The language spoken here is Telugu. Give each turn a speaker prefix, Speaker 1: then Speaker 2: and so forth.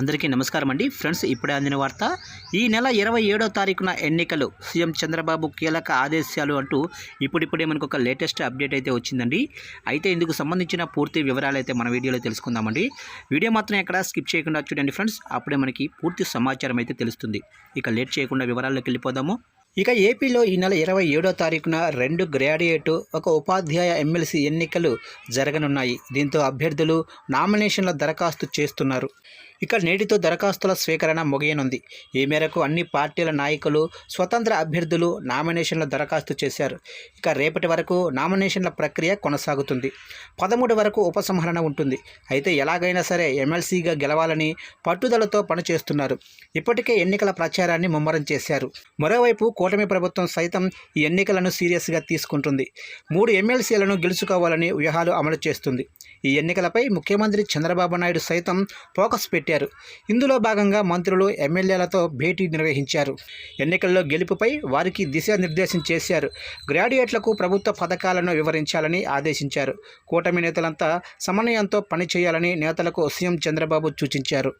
Speaker 1: అందరికీ నమస్కారం అండి. ఫ్రెండ్స్ ఇప్పుడే అందిన వార్త ఈ నెల ఇరవై ఏడో తారీఖున ఎన్నికలు. సీఎం చంద్రబాబు కీలక ఆదేశాలు అంటూ ఇప్పుడిప్పుడే మనకు ఒక లేటెస్ట్ అప్డేట్ అయితే వచ్చిందండి. అయితే ఇందుకు సంబంధించిన పూర్తి వివరాలు అయితే మన వీడియోలో తెలుసుకుందామండి. వీడియో మాత్రం ఎక్కడ స్కిప్ చేయకుండా చూడండి ఫ్రెండ్స్. అప్పుడే మనకి పూర్తి సమాచారం అయితే తెలుస్తుంది. ఇక లేట్ చేయకుండా వివరాల్లోకి వెళ్ళిపోదాము. ఇక ఏపీలో ఈ నెల ఇరవై ఏడో తారీఖున రెండు గ్రాడ్యుయేట్ ఒక ఉపాధ్యాయ ఎమ్మెల్సీ ఎన్నికలు జరగనున్నాయి. దీంతో అభ్యర్థులు నామినేషన్ల దరఖాస్తు చేస్తున్నారు. ఇక నేటితో దరఖాస్తుల స్వీకరణ ముగియనుంది. ఈ మేరకు అన్ని పార్టీల నాయకులు స్వతంత్ర అభ్యర్థులు నామినేషన్ల దరఖాస్తు చేశారు. ఇక రేపటి వరకు నామినేషన్ల ప్రక్రియ కొనసాగుతుంది. పదమూడు వరకు ఉపసంహరణ ఉంటుంది. అయితే ఎలాగైనా సరే ఎమ్మెల్సీగా గెలవాలని పట్టుదలతో పనిచేస్తున్నారు. ఇప్పటికే ఎన్నికల ప్రచారాన్ని ముమ్మరం చేశారు. మరోవైపు కూటమి ప్రభుత్వం సైతం ఈ ఎన్నికలను సీరియస్గా తీసుకుంటుంది. మూడు ఎమ్మెల్సీలను గెలుచుకోవాలని వ్యూహాలు అమలు చేస్తుంది. ఈ ఎన్నికలపై ముఖ్యమంత్రి చంద్రబాబు నాయుడు సైతం ఫోకస్ పెట్టారు. ఇందులో భాగంగా మంత్రులు ఎమ్మెల్యేలతో భేటీ నిర్వహించారు. ఎన్నికల్లో గెలుపుపై వారికి దిశానిర్దేశం చేశారు. గ్రాడ్యుయేట్లకు ప్రభుత్వ పథకాలను వివరించాలని ఆదేశించారు. కూటమి నేతలంతా సమన్వయంతో పనిచేయాలని నేతలకు సీఎం చంద్రబాబు సూచించారు.